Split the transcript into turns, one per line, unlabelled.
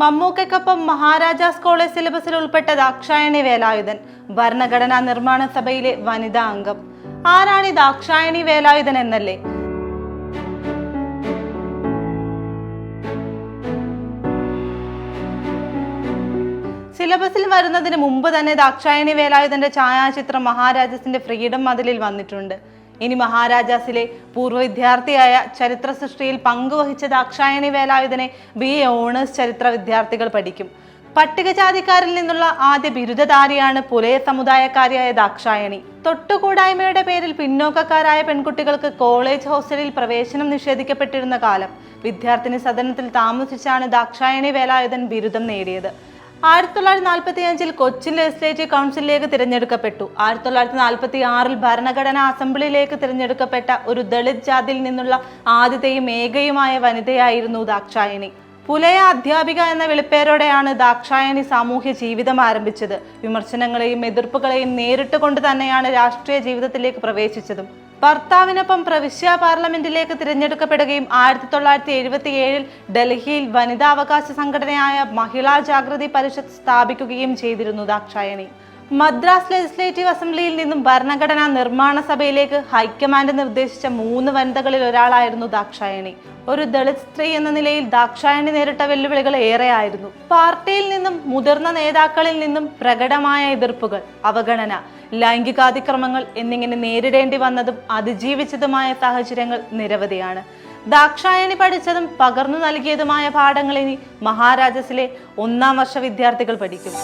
മമ്മൂക്കയ്ക്കൊപ്പം Maharajas college സിലബസിൽ ഉൾപ്പെട്ടത് അക്ഷായണി വേലായുധൻ. ഭരണഘടനാ നിർമ്മാണ സഭയിലെ വനിതാ അംഗം. ആരാണിത് അക്ഷായണി വേലായുധൻ എന്നല്ലേ? സിലബസിൽ വരുന്നതിന് മുമ്പ് തന്നെ ദാക്ഷായണി വേലായുധന്റെ ഛായാചിത്രം മഹാരാജസിന്റെ ഫ്രീഡം മതിലിൽ വന്നിട്ടുണ്ട്. ഇനി മഹാരാജാസിലെ പൂർവ വിദ്യാർത്ഥിയായ ചരിത്ര സൃഷ്ടിയിൽ പങ്കുവഹിച്ച ദാക്ഷായണി വേലായുധനെ ബി എ ഓണേഴ്സ് ചരിത്ര വിദ്യാർത്ഥികൾ പഠിക്കും. പട്ടികജാതിക്കാരിൽ നിന്നുള്ള ആദ്യ ബിരുദധാരിയാണ് പുലയ സമുദായക്കാരിയായ ദാക്ഷായണി. തൊട്ടുകൂടായ്മയുടെ പേരിൽ പിന്നോക്കക്കാരായ പെൺകുട്ടികൾക്ക് കോളേജ് ഹോസ്റ്റലിൽ പ്രവേശനം നിഷേധിക്കപ്പെട്ടിരുന്ന കാലം. വിദ്യാർത്ഥിനി സദനത്തിൽ താമസിച്ചാണ് ദാക്ഷായണി വേലായുധൻ ബിരുദം നേടിയത്. ആയിരത്തി തൊള്ളായിരത്തി നാൽപ്പത്തി അഞ്ചിൽ കൊച്ചി ലെജിസ്ലേറ്റീവ് കൗൺസിലിലേക്ക് തിരഞ്ഞെടുക്കപ്പെട്ടു. ആയിരത്തി തൊള്ളായിരത്തി നാൽപ്പത്തി ആറിൽ ഭരണഘടനാ അസംബ്ലിയിലേക്ക് തിരഞ്ഞെടുക്കപ്പെട്ട ഒരു ദളിത് ജാതിയിൽ നിന്നുള്ള ആദ്യത്തെയും ഏകയുമായ വനിതയായിരുന്നു ദാക്ഷായണി. പുലയ അധ്യാപിക എന്ന വിളിപ്പേരോടെയാണ് ദാക്ഷായണി സാമൂഹ്യ ജീവിതം ആരംഭിച്ചത്. വിമർശനങ്ങളെയും എതിർപ്പുകളെയും നേരിട്ട് കൊണ്ട് തന്നെയാണ് രാഷ്ട്രീയ ജീവിതത്തിലേക്ക് പ്രവേശിച്ചതും. ഭർത്താവിനൊപ്പം പ്രവിശ്യ പാർലമെന്റിലേക്ക് തിരഞ്ഞെടുക്കപ്പെടുകയും ആയിരത്തി തൊള്ളായിരത്തി എഴുപത്തി ഏഴിൽ ഡൽഹിയിൽ വനിതാ അവകാശ സംഘടനയായ മഹിളാ ജാഗ്രതി പരിഷത്ത് സ്ഥാപിക്കുകയും ചെയ്തിരുന്നു ദാക്ഷായണി. മദ്രാസ് ലെജിസ്ലേറ്റീവ് അസംബ്ലിയിൽ നിന്നും ഭരണഘടനാ നിർമ്മാണ സഭയിലേക്ക് ഹൈക്കമാൻഡ് നിർദ്ദേശിച്ച മൂന്ന് വനിതകളിൽ ഒരാളായിരുന്നു ദാക്ഷായണി. ഒരു ദളിത് സ്ത്രീ എന്ന നിലയിൽ ദാക്ഷായണി നേരിട്ട വെല്ലുവിളികൾ ഏറെയായിരുന്നു. പാർട്ടിയിൽ നിന്നും മുതിർന്ന നേതാക്കളിൽ നിന്നും പ്രകടമായ എതിർപ്പുകൾ അവഗണന ലൈംഗികാതിക്രമങ്ങൾ എന്നിങ്ങനെ നേരിടേണ്ടി വന്നതും അതിജീവിച്ചതുമായ സാഹചര്യങ്ങൾ നിരവധിയാണ്. ദാക്ഷായണി പഠിച്ചതും പകർന്നു നൽകിയതുമായ പാഠങ്ങൾ ഇനി മഹാരാജസിലെ ഒന്നാം വർഷ വിദ്യാർത്ഥികൾ പഠിക്കും.